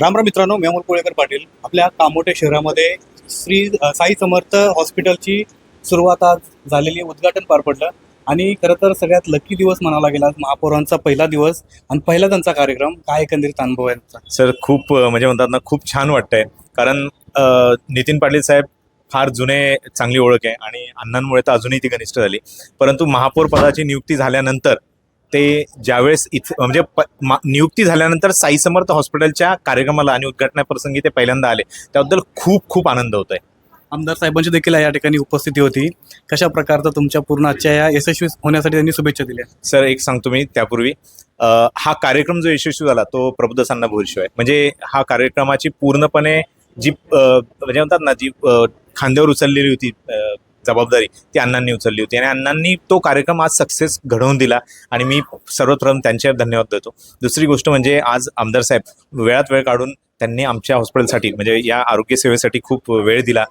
रामराम मित्रांनो मी अमोल कोळेकर पाटील. आपल्या कामोटे शहरामध्ये श्री साई समर्थ हॉस्पिटलची सुरुवात आज झालेली उद्घाटन पार पडलं. आणि खरं तर सगळ्यात लकी दिवस म्हणावा गेला आज महापौरांचा पहिला दिवस आणि पहिला त्यांचा कार्यक्रम. काय एकंदरीत अनुभव आहे सर खूप म्हणजे म्हणतात ना खूप छान वाटतंय. कारण नितीन पाटील साहेब फार जुने चांगली ओळख आहे आणि अण्णांमुळे तर अजूनही ती घनिष्ठ झाली. परंतु महापौर पदाची नियुक्ती झाल्यानंतर ते ज्यावेळेस इथे म्हणजे नियुक्ती झाल्यानंतर साई समर्थ हॉस्पिटलच्या कार्यक्रमाला आणि उद्घाटनाप्रसंगी ते पहिल्यांदा आले. त्याबद्दल खूप खूप आनंद होतोय. आमदार साहेबांची देखील या ठिकाणी उपस्थिती होती. कशा प्रकारचा तुमच्या पूर्ण आजच्या या यशस्वी होण्यासाठी त्यांनी शुभेच्छा दिल्या? सर एक सांगतो मी त्यापूर्वी. हा कार्यक्रम जो यशस्वी झाला तो प्रबुद्धसांना आहे म्हणजे हा कार्यक्रमाची पूर्णपणे जी म्हणजे म्हणतात ना जी खांद्यावर उचललेली होती जबाबदारी ती अण्णांनी उचलली होती. आणि अण्णांनी तो कार्यक्रम आज सक्सेस घडवून दिला. आणि मी सर्वप्रथम त्यांचे धन्यवाद देतो. दुसरी गोष्ट म्हणजे आज आमदार साहेब वेळात वेळ काढून त्यांनी आमच्या हॉस्पिटलसाठी म्हणजे या आरोग्य सेवेसाठी खूप वेळ दिला.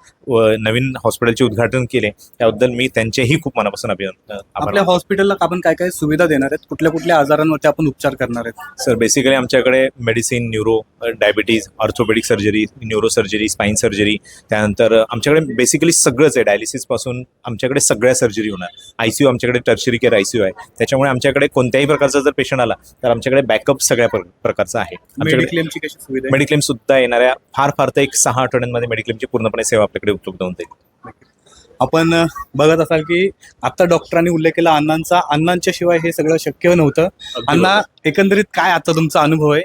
नवीन हॉस्पिटलचे उद्घाटन केले त्याबद्दल मी त्यांचेही खूप मनापासून अभिनंदन आपल्या हॉस्पिटलला आपण काय काय सुविधा देणार आहेत? कुठल्या कुठल्या आजारांवरती आपण उपचार करणार आहेत? सर बेसिकली आमच्याकडे medicine neuro diabetes orthopaedic surgery neuro surgery spine surgery त्यानंतर आमच्याकडे बेसिकली सगळंच आहे. डायलिसिसपासून आमच्याकडे सगळ्या सर्जरी होणार. आय सी यू आमच्याकडे tertiary care I C U आहे. त्याच्यामुळे आमच्याकडे कोणत्याही प्रकारचा जर पेशंट आला तर आमच्याकडे बॅकअप सगळ्या प्र- प्रकारचा आहे. आमच्याकडे मेडिक्लेमची कशी सुविधा? मेडिक्लेम सुद्धा येणाऱ्या फार फार तर एक सहा आठवड्यांमध्ये मेडिक्लेमची पूर्णपणे सेवा आपल्याकडे उपलब्ध होऊन जाईल आपण बघत असाल की आता डॉक्टरांनी उल्लेख केला अण्णांचा अण्णांच्या शिवाय हे सगळं शक्य नव्हतं. अण्णा एकंदरीत काय आता तुमचा अनुभव आहे?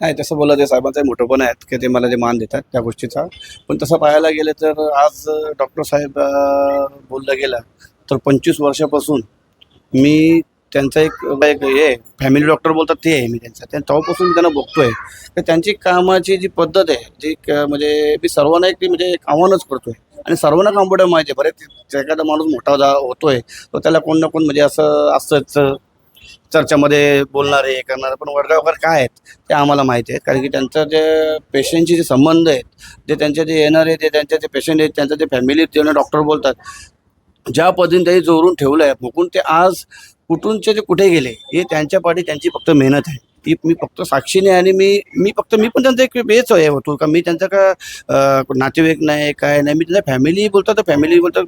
नाही तसं बोललं ते साहेबांचं मोठं आहेत की ते मला जे मान देतात त्या गोष्टीचा. पण तसं पाहायला गेलं तर आज डॉक्टर साहेब बोललं गेलं तर पंचवीस वर्षापासून मी त्यांचा एक म्हणजे एक हे फॅमिली डॉक्टर बोलतात ते आहे मी त्यांचा. त्या तेव्हापासून मी त्यांना बघतोय. तर त्यांची कामाची जी पद्धत आहे जी म्हणजे मी सर्वांना एक म्हणजे एक आव्हानच करतोय. आणि सर्वांना कॉम्प्युटर माहिती आहे बरेच एखादा माणूस मोठा जा होतोय तर त्याला कोण ना कोण म्हणजे असं असंच चर्चामध्ये बोलणारे हे करणारे पण वर्गावर काय आहेत ते आम्हाला माहिती आहे कारण की त्यांचं जे पेशंटचे जे संबंध आहेत जे त्यांचे जे येणारे ते त्यांचे जे पेशंट आहेत त्यांचं जे फॅमिली त्यांना डॉक्टर बोलतात. ज्या पद्धतीने त्यांनी जोरून ठेवलं आहे बघून ते आज कुठूनचे ते कुठे गेले हे त्यांच्या पाठी त्यांची फक्त मेहनत आहे. ती मी फक्त साक्षीने आणि मी मी फक्त मी पण त्यांचा एक बेच आहे होतो का मी त्यांचा का नातेवाईक नाही काय नाही मी त्यांचा फॅमिली बोलतो तर फॅमिली बोलतो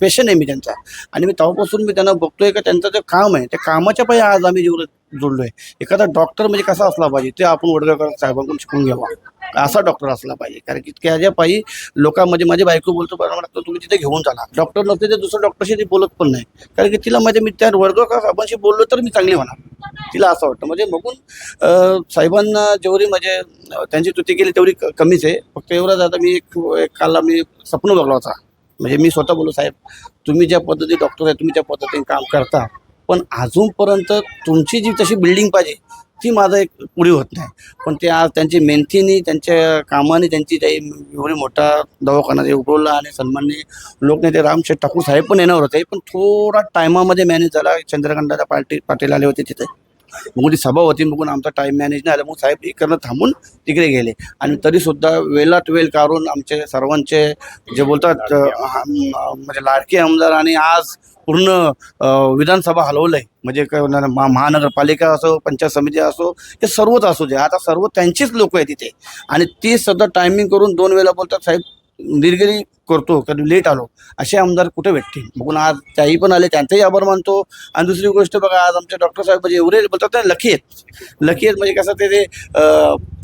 पेशंट आहे मी त्यांचा. आणि मी तेव्हापासून मी त्यांना बघतोय का त्यांचं जे काम आहे त्या कामाच्या पायी आज आम्ही जेवढं आहे एखादा डॉक्टर म्हणजे कसा असला पाहिजे ते आपण वडगावकर साहेबांकडून शिकून घ्यावा. असा डॉक्टर असला पाहिजे. कारण की त्याच्या पायी लोकांमध्ये माझी बायको बोलतो बरं तुम्ही तिथे घेऊन चाला डॉक्टर नसते तर दुसऱ्या डॉक्टरशी ती बोलत पण नाही. कारण की तिला माझ्या मी त्या वर्ग साहेबांशी बोललो तर मी चांगली होणार. तिला असं वाटतं. म्हणजे बघून साहेबांना जेवढी म्हणजे त्यांची तुती केली तेवढी कमीच आहे. फक्त एवढाच आता मी एक कालला मी स्वप्न बघला होता. म्हणजे मी स्वतः बोलू साहेब तुम्ही ज्या पद्धती डॉक्टर आहे तुम्ही ज्या पद्धतीने काम करता पण अजूनपर्यंत तुमची जी तशी बिल्डिंग पाहिजे ती माझं एक पुढे होत नाही. पण ते आज त्यांची मेहनतीने त्यांच्या कामाने त्यांची काही एवढी मोठा दवाखाना ते उघडवला आणि सन्मानने लोकनेते रामशेठ ठाकूर साहेब पण येणार होते. पण थोडा टायमामध्ये मॅनेज झाला. चंद्रकांतदादा पार्टी पाटील आले होते तिथे. मग ती सभा होती. बघून आमचा टाईम मॅनेज नाही आला. मग साहेब हे करणं थांबून तिकडे गेले. आणि तरीसुद्धा वेळात वेळ काढून आमचे सर्वांचे जे बोलतात म्हणजे लाडके आमदार आणि आज पूर्ण विधानसभा विधानसभा हलवलंय. म्हणजे काय होणार, महा महानगरपालिका असो पंचायत समिती असो हे सर्वच असू दे. आता सर्व त्यांचीच लोक आहेत तिथे आणि ती सध्या टायमिंग करून दोन वेळा बोलतात साहेब निर्गली करतो कधी लेट आलो. असे आमदार कुठे भेटतील? बघून आज त्याही पण आले त्यांचाही आभार मानतो. आणि दुसरी गोष्ट बघा आज आमचे डॉक्टर साहेब म्हणजे एवढे बोलतात ना लकी आहेत लकी आहेत म्हणजे कसं ते ते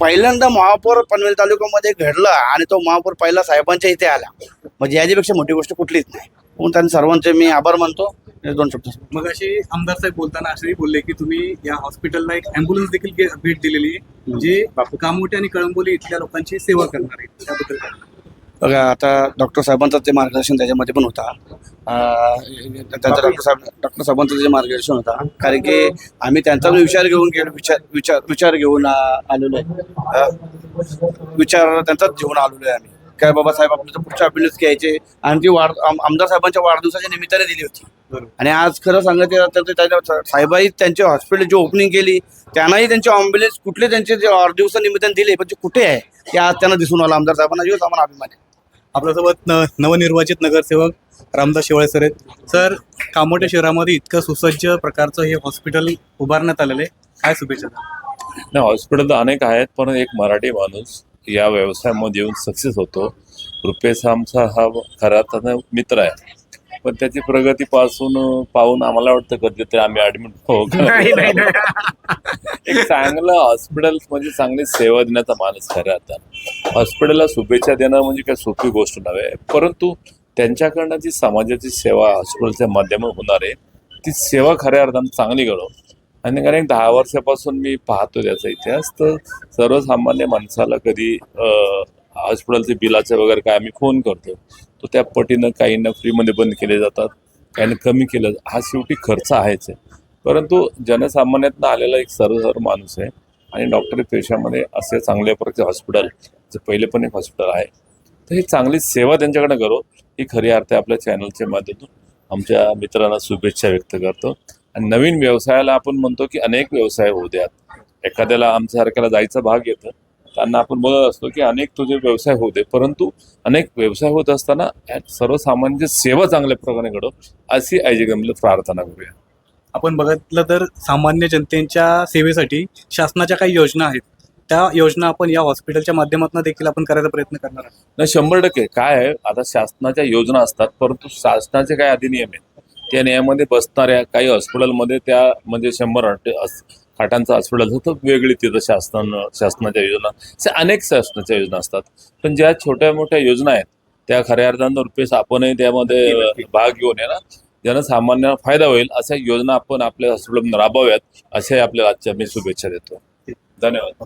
पहिल्यांदा महापौर पनवेल तालुक्यामध्ये घडला आणि तो महापौर पहिला साहेबांच्या इथे आला. म्हणजे याच्यापेक्षा मोठी गोष्ट कुठलीच नाही. म्हणून त्यांनी सर्वांचे मी आभार मानतो. दोन शब्द. मग अशी आमदार साहेब बोलताना असेही बोलले की तुम्ही या हॉस्पिटलला एक अँब्युलन्स देखील भेट दिलेली आहे जे कामोठे आणि कळंबोली इथल्या लोकांची सेवा करणार आहे. त्याबद्दल? बघा आता डॉक्टर साहेबांचं ते मार्गदर्शन त्याच्यामध्ये पण होता. त्यांचं डॉक्टर साहेब डॉक्टर साहेबांचं जे मार्गदर्शन होता. कारण की आम्ही त्यांचा विचार घेऊन गेलो. विचार विचार विचार घेऊन आलेलो आहे. विचार त्यांचाच घेऊन आलेलो आहे आम्ही. काय बाबासाहेब आपल्याला पुढच्या अभिनस घ्यायचे. आणि ती वाढ आम- आमदार साहेबांच्या वाढदिवसाच्या निमित्ताने दिली होती. आणि आज खरं सांगायचं तर ते त्याच्या साहेबाई त्यांचे हॉस्पिटलची ओपनिंग केली. त्यांनाही त्यांचे अँब्युलन्स कुठले त्यांचे जे वाढदिवसानिमित्ताने दिले पण ते कुठे आहे ते आज त्यांना दिसून आलं. आमदार साहेबांना दिवस आम्हाला अभिमान आहे. आपल्यासोबत न नवनिर्वाचित नगरसेवक रामदास शेवाळे सर आहेत. सर कामोठे शहरामध्ये इतकं सुसज्ज प्रकारचं हे हॉस्पिटल उभारण्यात आलेलं आहे. काय शुभेच्छा नाही हॉस्पिटल तर अनेक आहेत पण एक मराठी माणूस या व्यवसायामध्ये येऊन सक्सेस होतो. रुपेश आमचा हा खरा अर्थानं मित्र आहे. पण त्याची प्रगती पासून पाहून आम्हाला वाटतं कधी ते आम्ही ऍडमिट हो नाही, नाही, एक चांगलं हॉस्पिटल म्हणजे चांगली सेवा देण्याचा माणूस खरा आता. हॉस्पिटलला शुभेच्छा देणं म्हणजे काही सोपी गोष्ट नव्हे. परंतु त्यांच्याकडनं जी समाजाची सेवा हॉस्पिटलच्या माध्यमातून होणार आहे ती सेवा खऱ्या अर्थानं चांगली घडव. आणि कारण एक दहा वर्षापासून मी पाहतो त्याचा इतिहास तर सर्वसामान्य माणसाला कधी हॉस्पिटलचे बिलाचे वगैरे काय आम्ही फोन करतो. तो त्या पटीनं काहींना फ्रीमध्ये बंद केले जातात काहींना कमी केलं हा शेवटी खर्च आहेच आहे. परंतु जनसामान्यातनं आलेला एक सर्वसाधारण माणूस आहे आणि डॉक्टरी पेशामध्ये असे चांगल्या प्रकारचे हॉस्पिटल जे पहिले पण एक हॉस्पिटल आहे. तर ही चांगली सेवा त्यांच्याकडे करो. ही खरी अर्थ आपल्या चॅनलच्या माध्यमातून आमच्या मित्रांना शुभेच्छा व्यक्त करतो. आणि नवीन व्यवसायाला आपण म्हणतो की अनेक व्यवसाय होऊ द्यात. एखाद्याला आमच्यासारख्याला जायचा भाग येतं त्यांना आपण बोलत असतो की अनेक तुझे व्यवसाय होऊ दे परंतु अनेक व्यवसाय होत असताना सर्वसामान्य सेवा चांगल्या प्रकारे घडव अशी आयजीगमला प्रार्थना करूया. आपण बघितलं तर सामान्य जनतेच्या सेवेसाठी शासनाच्या काही योजना आहेत. त्या योजना आपण या हॉस्पिटलच्या माध्यमातून देखील आपण करायचा प्रयत्न करणार आहोत. नाही शंभर टक्के. काय आहे? आता शासनाच्या योजना असतात परंतु शासनाचे काही अधिनियम आहेत? त्या नियमामध्ये बसणाऱ्या काही हॉस्पिटलमध्ये त्या म्हणजे शंभर खाटांचं हॉस्पिटल तर वेगळी तिथं शासन शासनाच्या योजना अशा अनेक शासनाच्या योजना असतात. पण ज्या छोट्या मोठ्या योजना आहेत त्या खऱ्या अर्थानं रुपेश आपणही त्यामध्ये भाग घेऊन आहे ना जनसामान्यांना फायदा होईल अशा योजना आपण आपल्या हॉस्पिटलमध्ये राबवाव्यात असे आपल्याला आजच्या मी शुभेच्छा देतो. धन्यवाद.